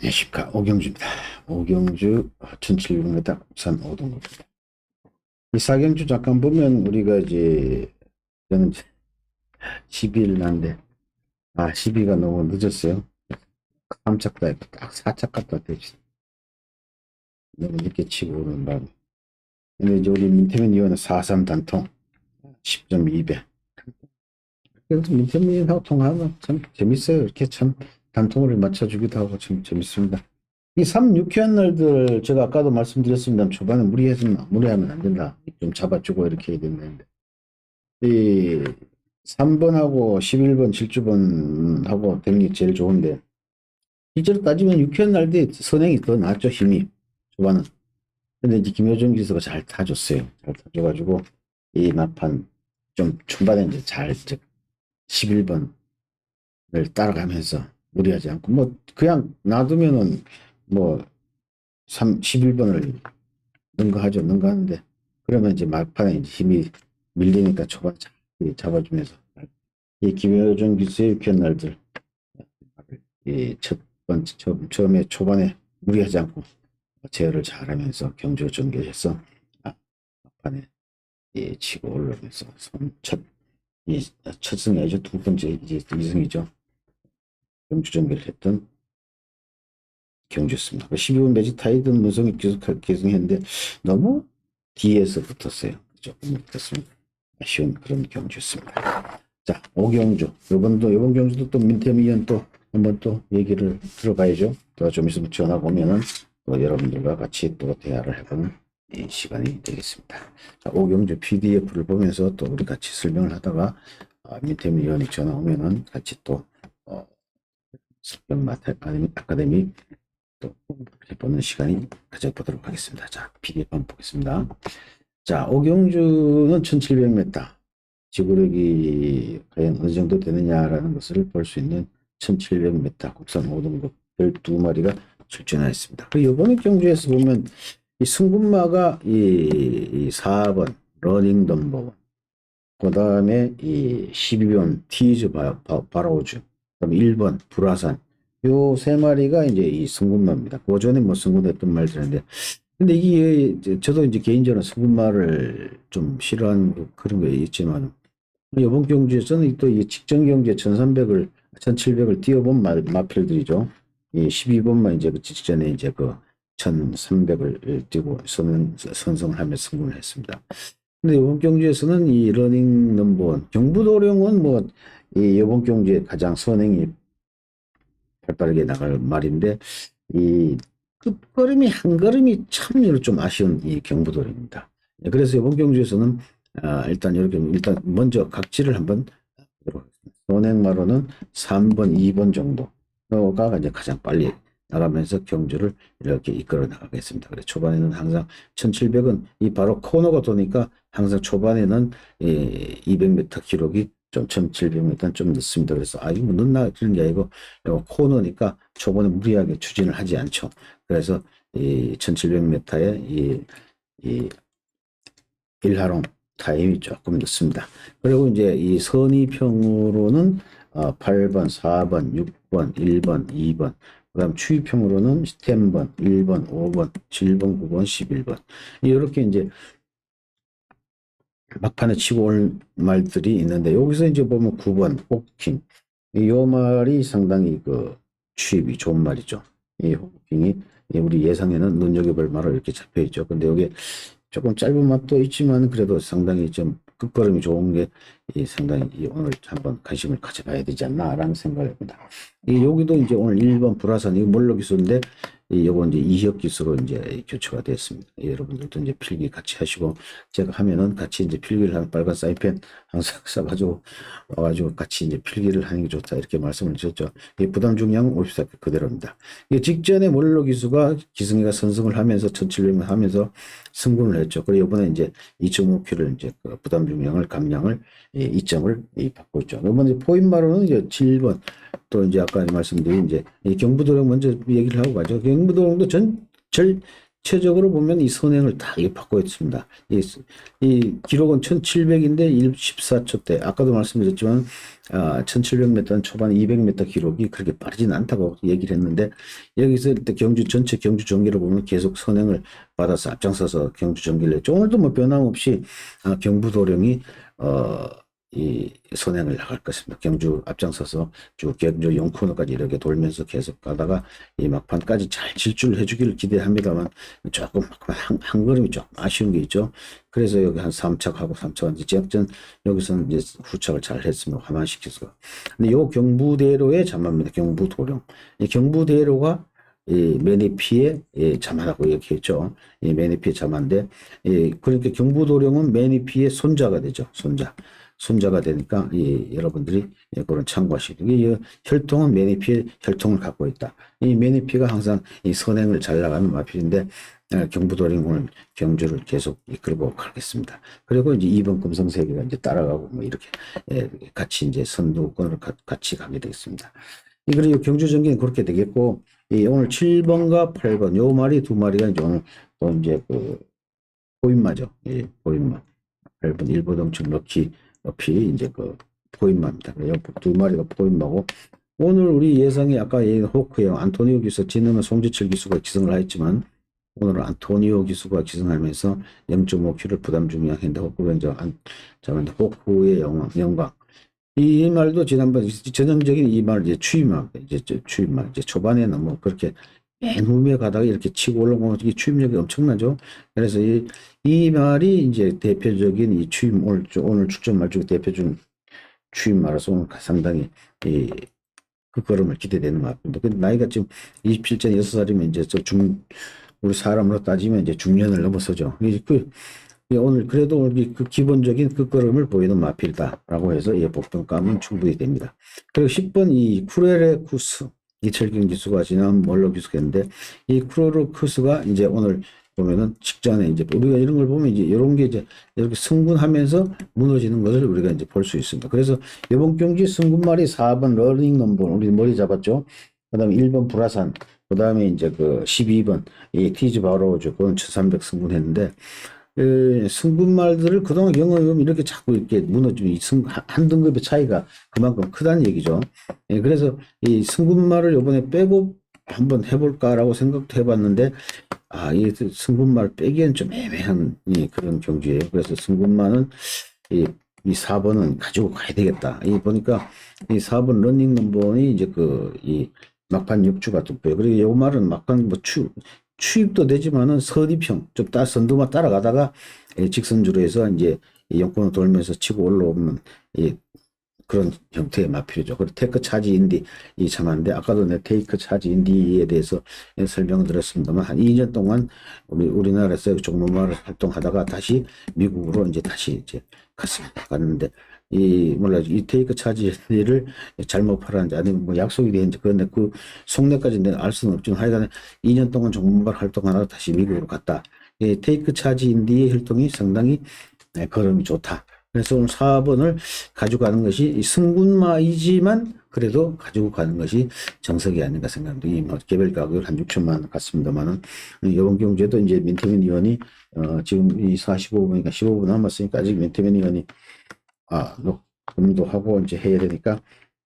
안녕하십니까 오경주입니다. 오경주 1700m 산 오동국입니다. 이 사경주 잠깐 보면 우리가 이제 저는 이제 12일 난데 아 12가 너무 늦었어요. 깜짝다 했고 딱 사착 갔다 되지. 너무 늦게 치고 오는 바람에 근데 이제 우리 민태민 의원은 4.3 단통 10.2배 그래도 민태민 의원하고 통화하면 참 재밌어요. 이렇게 참 단통을 맞춰주기도 하고 참 재밌습니다. 이 3, 6회한 날들 제가 아까도 말씀드렸습니다. 초반에 무리해서 무리하면 안 된다. 좀 잡아주고 이렇게 해야 된다는데 이 3번하고 11번, 7주번하고 되는 게 제일 좋은데 실제로 따지면 6회한 날들이 선행이 더 낫죠 힘이 초반은. 근데 이제 김효정 기수가 잘 타줬어요. 잘 타줘가지고 이 막판 좀 중반에 이제 잘 11번을 따라가면서 무리하지 않고 뭐 그냥 놔두면은 뭐 3, 11번을 능가하죠. 능가하는데 그러면 이제 막판에 이제 힘이 밀리니까 초반 잘 잡아주면서 이 김효정 기수의 유쾌한 날들 이첫 번째 처음, 처음에 초반에 무리하지 않고 제어를 잘하면서 경주 전개해서 아, 막판에 이 치고 올라오면서 첫 이 첫 승이 아니죠 두 번째 이제 이승이죠 경주 전개를 했던 경주였습니다. 12번 매직 타이든 문성이 계속 계승했는데 너무 뒤에서 붙었어요. 조금 그렇습니다. 아쉬운 그런 경주였습니다. 자, 오경주. 이번도, 이번 경주도 또 민태미연 또 한번 또 얘기를 들어봐야죠. 또 좀 있으면 전화가 오면은 또 여러분들과 같이 또 대화를 해보는 이 시간이 되겠습니다. 자, 오경주 PDF를 보면서 또 우리 같이 설명을 하다가 아, 민태미 의원이 전화 오면은 같이 또 어, 설명맛 아카데미, 아카데미 또 해보는 시간이 가져보도록 하겠습니다. 자, PDF 한번 보겠습니다. 자, 오경주는 1700m. 지구력이 과연 어느 정도 되느냐라는 것을 볼 수 있는 1700m 국산 5등급 12마리가 출전하였습니다. 그 이번에 경주에서 보면 이 승군마가 이, 이 4번 러닝 넘버 그 다음에 이 12번 티즈 바, 바, 바로우즈 그다음 1번 불화산 요 세 마리가 이제 이 승군마입니다. 그 전에 뭐 승군했던 말들인데 근데 이게 이제 저도 이제 개인적으로 승군마를 좀 싫어하는 그런 게 있지만 이번 경주에서는 또 이 직전 경주에 1300을 1700을 뛰어본 마, 마필들이죠. 이 12번만 이제 그 직전에 이제 그 1300을 뛰고 선, 선성을 하며 승군을 했습니다. 근데 이번 경주에서는 이 러닝 넘버원 경부도령은 뭐 이 이번 경주에 가장 선행이 발빠르게 나갈 말인데 이 끝걸음이 한 걸음이 참 좀 아쉬운 이 경부도령입니다. 네, 그래서 이번 경주에서는 아, 일단 이렇게 일단 먼저 각지를 한번. 선행마로는 3번, 2번 정도가 이제 가장 빨리 나가면서 경주를 이렇게 이끌어 나가겠습니다. 그래 초반에는 항상 1700은 이 바로 코너가 도니까 항상 초반에는 이 200m 기록이 좀 1700m는 좀 늦습니다. 그래서 아 이거 뭐 늦나 그런 게 아니고 코너니까 초반에 무리하게 추진을 하지 않죠. 그래서 이 1700m의 이, 이 일하롱 타임이 조금 늦습니다. 그리고 이제 이 선의평으로는 어, 8번, 4번, 6번, 1번, 2번, 그 다음 추위평으로는 10번, 1번, 5번, 7번, 9번, 11번. 이렇게 이제 막판에 치고 올 말들이 있는데 여기서 이제 보면 9번, 호킹. 이 말이 상당히 그 취입이 좋은 말이죠. 이 호킹이 우리 예상에는 눈여겨볼 말로 이렇게 잡혀 있죠. 근데 여기 조금 짧은 맛도 있지만 그래도 상당히 좀 끝걸음이 좋은 게 이 상당히 이 오늘 한번 관심을 가져봐야 되지 않나라는 생각을 합니다. 이 여기도 이제 오늘 1번 불화산 이거 몰로 기수인데 이 요거 이제 이혁 기수로 이제 교체가 됐습니다. 여러분들도 이제 필기 같이 하시고 제가 하면은 같이 이제 필기를 하는 빨간 사인펜 항상 써가지고 와가지고 같이 이제 필기를 하는 게 좋다 이렇게 말씀을 드렸죠. 이 부담 중량 54 그대로입니다. 이 직전에 몰로 기수가 기승이가 선승을 하면서 1700명 하면서 승군을 했죠. 그리고 이번에 이제 2.5kg 이제 그 부담 중량을 감량을 이 이점을 이 받고 있죠. 이번에 포인마로는 이제 7번 또 이제 아까 말씀드린 이제 이 경부도령 먼저 얘기를 하고 가죠. 경 부도령도 전, 절, 최적으로 보면 이 선행을 다 받고 있습니다. 이, 이 기록은 1700인데 14초 대 아까도 말씀드렸지만 아, 1700m 초반 200m 기록이 그렇게 빠르진 않다고 얘기를 했는데 여기서 일단 경주 전체 경주 전기를 보면 계속 선행을 받아서 앞장서서 경주 전기를 했죠. 오늘도 뭐 변함없이 아, 경부도령이 어, 이 선행을 나갈 것입니다. 경주 앞장서서 쭉 경주 용코너까지 이렇게 돌면서 계속 가다가 이 막판까지 잘 질주를 해주기를 기대합니다만 조금 한, 한 걸음이 좀 아쉬운 게 있죠. 그래서 여기 한 3착하고 3착 이제 지역전 여기서는 이제 후착을 잘 했습니다. 화만시켜서. 근데 요 경부대로의 자마입니다. 경부도령. 이 경부대로가 이 매니피의 예, 자마라고 얘기했죠. 이 매니피의 자마인데, 예, 그러니까 경부도령은 매니피의 손자가 되죠. 손자. 손자가 되니까 이 여러분들이 예, 그런 참고하시고 이 혈통은 매니피의 혈통을 갖고 있다. 이 매니피가 항상 이 선행을 잘 나가는 마필인데 어, 경부도령 오늘 경주를 계속 이끌고 가겠습니다. 그리고 이제 2번 금성세계가 이제 따라가고 뭐 이렇게 예, 같이 이제 선두권을 가- 같이 가게 되겠습니다. 이 그리고 경주 전기는 그렇게 되겠고 이 오늘 7번과 8번 요 마리 두 마리가 이제 오늘 또 이제 그 포인마죠. 예, 포인마. 8번 일보동층 럭키 높이 이제 그 포인마입니다. 두 마리가 포인마고 오늘 우리 예상이 아까 얘기한 호크형 안토니오 기수 지능은 송지철 기수가 기승을 하였지만 오늘은 안토니오 기수가 기승하면서 0.5kg 부담 중량했는데 호크가 이제 안, 잠깐 호크의 영광, 영광. 이, 이 말도 지난번 전형적인 이말 이제 추임말 이제 저 추임말 이제 초반에는 뭐 그렇게 맨 후미에 가다가 이렇게 치고 올라오면 이 추임력이 엄청나죠. 그래서 이, 이 말이 이제 대표적인 이 추임 오늘 주- 오늘 출전 말 중에 대표 중 추임 말로서 오늘 상당히 이 그 걸음을 기대되는 말입니다. 근데 나이가 지금 27째 6살이면 이제 저 중 우리 사람으로 따지면 이제 중년을 넘어서죠. 이 그, 이 오늘 그래도 우리 그 기본적인 그 걸음을 보이는 마필다라고 해서 예, 복병감은 충분히 됩니다. 그리고 10번 이 쿠레레 쿠스 이철경 기수가 지난 멀로 기수했는데 이 쿠레레 쿠스가 이제 오늘 보면은 직전에 이제 우리가 이런 걸 보면 이제 이런 게 이제 이렇게 승군하면서 무너지는 것을 우리가 이제 볼 수 있습니다. 그래서 이번 경기 승군말이 4번 러닝 넘버 우리 머리 잡았죠. 그다음에 1번 불화산 그다음에 이제 그 12번 이 티즈 바로우즈 그건 1300 승군했는데 에, 승군말들을 그동안 경험해보면 이렇게 자꾸 이렇게 무너지면 한- 한 등급의 차이가 그만큼 크다는 얘기죠. 예, 그래서 이 승군말을 이번에 빼고 한번 해볼까라고 생각도 해봤는데 아, 이 승군말 빼기엔 좀 애매한 이 그런 경주예요. 그래서 승군말은 이, 이 4번은 가지고 가야 되겠다. 이 보니까 이 4번 런닝 넘버이 이제 그 이 막판 육주가 뚝배요. 그리고 요 말은 막판 뭐 추, 추입도 되지만은 서리평 좀 따, 선두만 따라가다가 이 직선주로 해서 이제 이 영권을 돌면서 치고 올라오면 이 그런 형태의 마필이죠. 그리고 테이크 차지 인디 이 참한데 아까도 내 테이크 차지 인디에 대해서 설명을 드렸습니다만 한 2년 동안 우리 우리나라에서 종로마을 활동하다가 다시 미국으로 이제 다시 이제 갔습니다. 갔는데 이 몰라 이 테이크 차지 인디를 잘못 팔았는지 아니면 뭐 약속이 되는지 그런데 그 속내까지 내가 알 수는 없지만 하여간에 2년 동안 종로마을 활동하다가 다시 미국으로 갔다. 이 테이크 차지 인디의 활동이 상당히 네, 걸음이 좋다. 그래서 오늘 4번을 가져가는 것이 이 승군마이지만 그래도 가지고 가는 것이 정석이 아닌가 생각합니다. 이뭐 개별 가격을 한 6천만 원 같습니다만은 이번 경주에도 이제 민태민 의원이 어 지금 이 45분이니까 15분 남았으니까 아직 민태민 의원이 아 녹음도 하고 이제 해야 되니까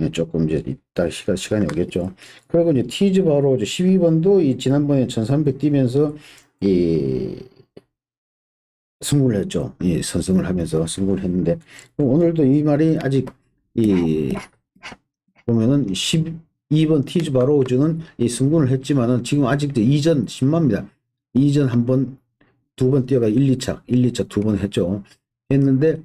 예, 조금 이제 이따 시간 시간이 오겠죠. 그리고 이제 티즈 바로 이제 12번도 이 지난번에 1300 뛰면서 이 승부를 했죠. 이 선승을 하면서 승부를 했는데 오늘도 이 말이 아직 이 보면은 12번 티즈 바로우즈는 이 승부를 했지만은 지금 아직도 이전 10마입니다. 이전 한 번, 두 번 뛰어가 1, 2차, 1, 2차 두 번 했죠. 했는데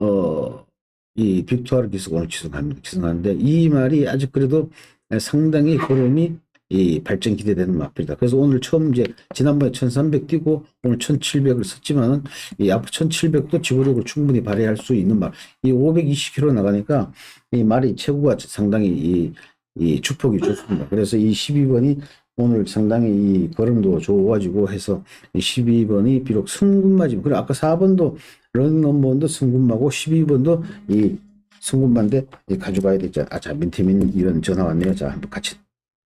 어, 이 빅토르 기수가 오늘 기승합니다. 기승하는데 이 말이 아직 그래도 상당히 걸음이 이 발전 기대되는 마필이다. 그래서 오늘 처음 이제 지난번에 1300 뛰고 오늘 1700을 썼지만은 이앞 1700도 지구력을 충분히 발휘할 수 있는 말. 이 520km 나가니까 이 말이 체구가 상당히 이, 이 축폭이 좋습니다. 그래서 이 12번이 오늘 상당히 이 걸음도 좋아가지고 해서 이 12번이 비록 승군마지만 그리고 아까 4번도 런 넘버원도 승군마고 12번도 이 승군마인데 이 가져가야 되죠. 아, 자, 민태민 이런 전화 왔네요. 자, 한번 같이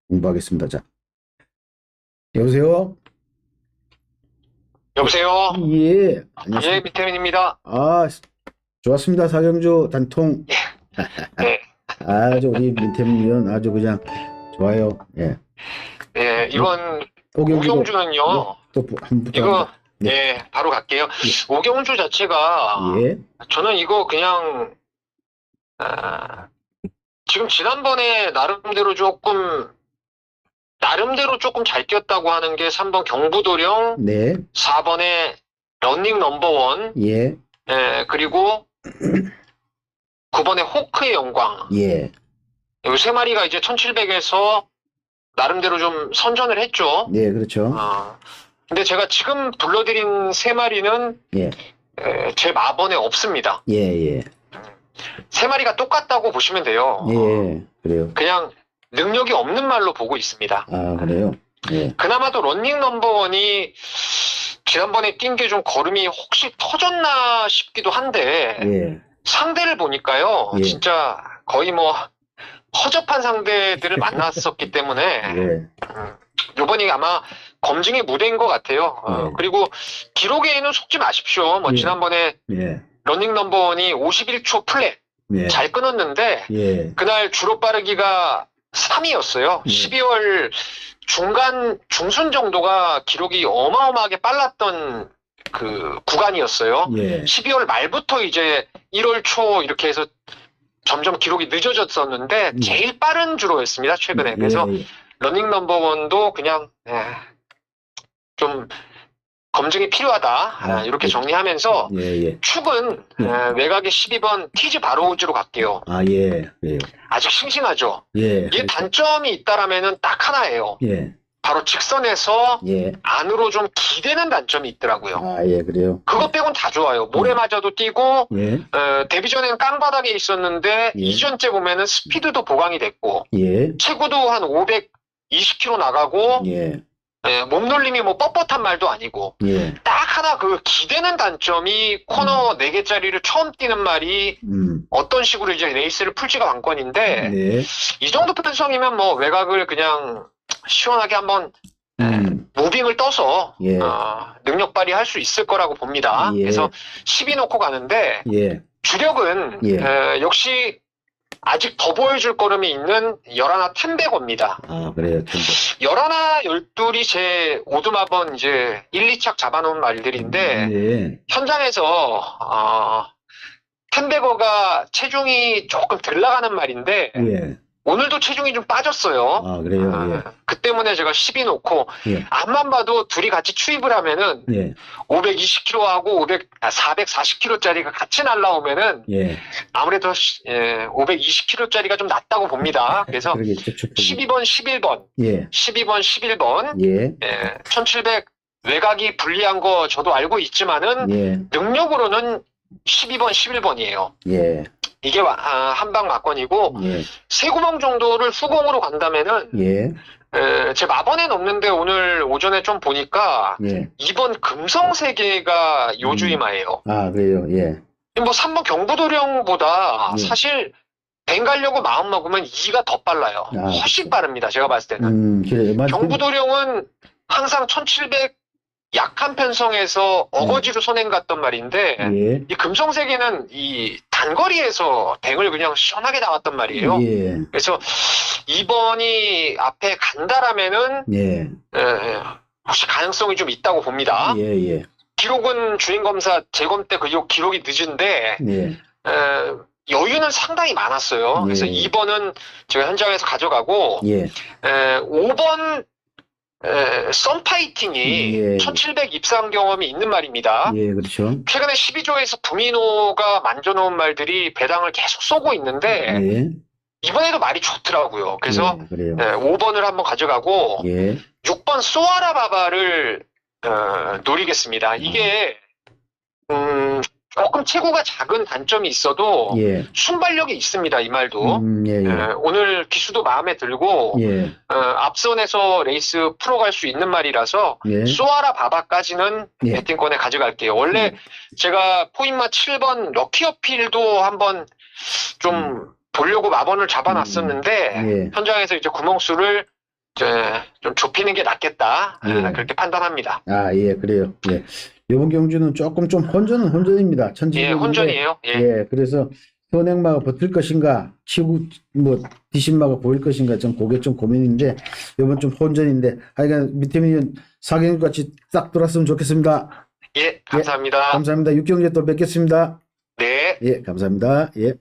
공부하겠습니다. 자. 여보세요? 여보세요? 예, 예, 안녕하세요. 미태민입니다. 아, 좋았습니다. 사경주 단통. 네. 아주 우리 민태민 의원 아주 그냥 좋아요. 예. 예, 이번 오경주는요, 또 한번 이거, 네. 예, 바로 갈게요. 오경주 자체가, 예, 저는 이거 그냥, 아, 지금 지난번에 나름대로 조금, 나름대로 조금 잘 뛰었다고 하는 게 3번 경부도령, 네, 4번에 런닝 넘버원, 예, 예, 그리고 9번에 호크의 영광. 예, 이세 마리가 이제 1700에서 나름대로 좀 선전을 했죠. 네, 그렇죠. 어, 근데 제가 지금 불러드린 세 마리는 예, 에, 제 마번에 없습니다. 예, 예, 세 마리가 똑같다고 보시면 돼요. 예, 그래요. 그냥 능력이 없는 말로 보고 있습니다. 아, 그래요. 예, 그나마도 런닝 넘버원이 지난번에 뛴 게 좀 걸음이 혹시 터졌나 싶기도 한데 예, 상대를 보니까요. 예. 진짜 거의 뭐 허접한 상대들을 만났었기 때문에 예, 요번이 아마 검증의 무대인 것 같아요. 어, 네. 그리고 기록에는 속지 마십시오. 뭐 예. 지난번에 예, 런닝 넘버원이 51초 플랫 예, 잘 끊었는데 예, 그날 주로 빠르기가 3위였어요. 예. 12월 중간 중순 정도가 기록이 어마어마하게 빨랐던 그 구간이었어요. 예, 12월 말부터 이제 1월 초 이렇게 해서 점점 기록이 늦어졌었는데 예. 제일 빠른 주로였습니다. 최근에. 그래서 예, 러닝 넘버원도 그냥 예, 좀 검증이 필요하다 아, 아, 이렇게 예. 정리하면서 예, 예, 축은 예. 예, 외곽의 12번 티즈 바로우즈로 갈게요. 아, 예, 그래요. 아직 싱싱하죠. 예, 이게 단점이 있다라면은 딱 하나예요. 예, 바로 직선에서 예, 안으로 좀 기대는 단점이 있더라고요. 아, 예, 그래요. 그것 빼곤 다 좋아요. 모래 맞아도 뛰고 예, 어, 데뷔 전에는 깡바닥에 있었는데 예. 이전째 보면은 스피드도 보강이 됐고 예, 체구도 한 520km 나가고 예, 예, 몸놀림이 뭐 뻣뻣한 말도 아니고 예, 딱 하나 그 기대는 단점이 코너 4개짜리를 처음 뛰는 말이 음, 어떤 식으로 이제 레이스를 풀지가 관건인데 네, 이 정도 편성이면 뭐 외곽을 그냥 시원하게 한번 음, 무빙을 떠서 예, 어, 능력 발휘할 수 있을 거라고 봅니다. 예. 그래서 10위 놓고 가는데 예, 주력은 예. 에, 역시 아직 더 보여줄 걸음이 있는 열하나 템베거입니다. 아, 그래요. 열하나 열둘이 제 오두마번 이제 1, 2착 잡아놓은 말들인데 예, 현장에서 어, 템베거가 체중이 조금 덜 나가는 말인데 예, 오늘도 체중이 좀 빠졌어요. 아, 그래요. 아, 그 때문에 제가 10위 놓고 예, 앞만 봐도 둘이 같이 추입을 하면은 예, 예, 520kg하고 500, 아, 440kg짜리가 같이 날라오면은 예, 아무래도 시- 예, 520kg짜리가 좀 낫다고 봅니다. 그래서 그러겠죠. 축복이. 12번, 11번, 예, 12번, 11번, 예, 예, 1700 외곽이 불리한 거 저도 알고 있지만은 예, 능력으로는 12번, 11번이에요. 예, 이게 와- 아, 한방 막건이고 예, 세 구멍 정도를 후공으로 간다면은 예, 에, 제 마번엔 없는데 오늘 오전에 좀 보니까 예, 2번 금성 세계가 요주이마예요. 아, 그래요. 예, 뭐 3번 경부도령보다 예. 사실 뱅 가려고 마음 먹으면 2가 더 빨라요. 아, 훨씬 빠릅니다. 제가 봤을 때는. 음, 그래요. 맞, 경부도령은 항상 1700 약한 편성에서 어거지로 선행 갔던 말인데 예, 이 금성세계는 이 단거리에서 뱅을 그냥 시원하게 나왔단 말이에요. 예, 그래서 2번이 앞에 간다라면은 예, 에, 혹시 가능성이 좀 있다고 봅니다. 예, 예, 기록은 주인검사 재검 때그 기록이 늦은데 예, 에, 여유는 상당히 많았어요. 그래서 예. 2번은 제가 현장에서 가져가고 예, 에, 5번 에, 썬파이팅이 예. 1700 입상 경험이 있는 말입니다. 예, 그렇죠. 최근에 12조에서 부미노가 만져놓은 말들이 배당을 계속 쏘고 있는데 예, 이번에도 말이 좋더라고요. 그래서 예, 그래요. 에, 5번을 한번 가져가고 예, 6번 소아라 바바를 어, 노리겠습니다. 이게 음, 조금 체구가 작은 단점이 있어도 예, 순발력이 있습니다. 이 말도. 음, 예, 에, 예, 오늘 기수도 마음에 들고 예, 어, 앞선에서 레이스 풀어갈 수 있는 말이라서 예, 소아라 바바까지는 예. 배팅권에 가져갈게요. 원래 제가 포인마 7번 럭키 어필도 한번 좀 보려고 마번을 잡아놨었는데 예, 현장에서 이제 구멍수를 좀 좁히는 게 낫겠다. 아, 예. 그렇게 판단합니다. 아, 예, 그래요. 예. 이번 경주는 조금 좀 혼전은 혼전입니다. 예, 천지적인데. 혼전이에요. 예. 예, 그래서 현행마가 버틸 것인가, 치고 뭐 디신마가 보일 것인가, 좀 그게 좀 고민인데 이번 좀 혼전인데, 하여간 밑에 있는 사경육 같이 딱 돌았으면 좋겠습니다. 예, 감사합니다. 감사합니다. 육경제 또 뵙겠습니다. 네. 예, 감사합니다. 예.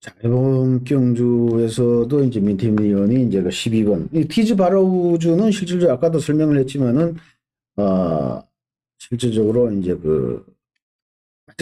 자, 이번 경주에서도 이제 민태민 의원이 이제 그 12번. 이 티즈 바라우주는 실질적으로 아까도 설명을 했지만은, 어, 실질적으로 이제 그,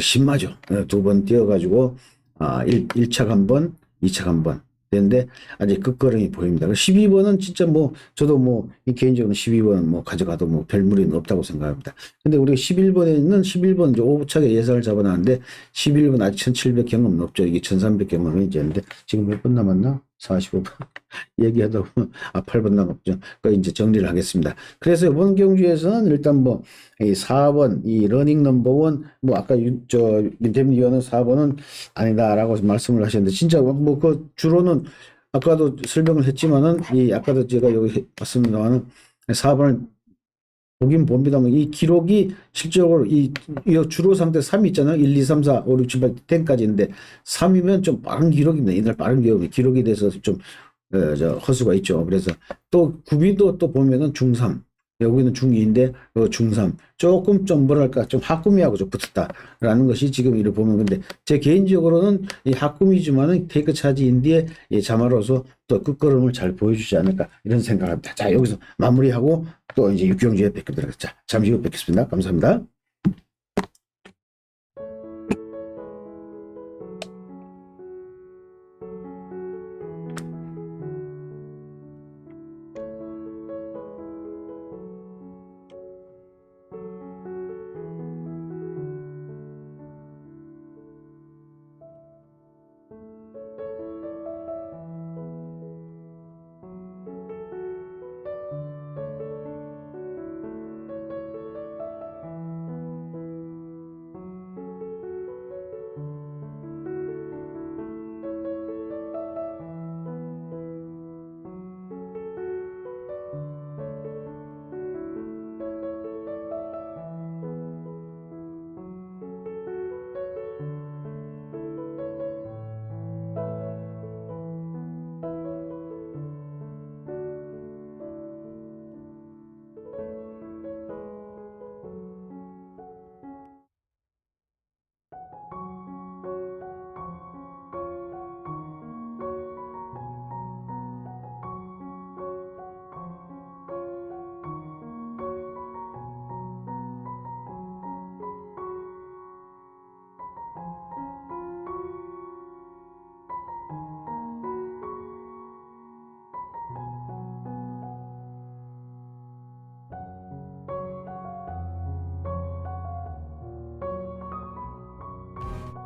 신마죠. 두 번 뛰어가지고, 아, 1, 일차한 번, 2차 한 번. 되는데, 아직 끝걸음이 보입니다. 12번은 진짜 뭐, 저도 뭐, 이 개인적으로 12번 뭐 가져가도 뭐 별 무리는 없다고 생각합니다. 근데 우리가 11번에 있는 11번 이제 오차게 예상을 잡아놨는데 11번 아직 1700 경험은 없죠. 이게 1300 경험이 이제 있는데 지금 몇 번 남았나? 45분 얘기하다 보면 아 8번 남았죠. 그 이제 정리를 하겠습니다. 그래서 이번 경주에서는 일단 뭐 이 4번 이 러닝 넘버 원 뭐 아까 유- 저 민태민 의원은 4번은 아니다라고 말씀을 하셨는데 진짜 뭐 그 주로는 아까도 설명을 했지만은 이 아까도 제가 여기 봤습니다만은 4번을 보긴 봅니다만 이 기록이 실적으로 이, 이 주로 상태 3 있잖아요. 1, 2, 3, 4, 5, 6, 7, 8, 10까지인데 3이면 좀 빠른 기록입니다. 이날 빠른 기록이 기록에 대해서 좀 어, 저, 허수가 있죠. 그래서 또 구비도 또 보면은 중3 여기는 중2인데 어, 중3 조금 좀 뭐랄까 좀 하꾸미하고 좀 붙었다라는 것이 지금 이를 보면 근데 제 개인적으로는 이 하꾸미지만은 테이크 차지 인디의 이 자마로서 또 끝걸음을 잘 보여주지 않을까 이런 생각합니다. 자 여기서 마무리하고 또 이제 육경주에 뵙도록 하겠습니다. 자 잠시 후 뵙겠습니다. 감사합니다.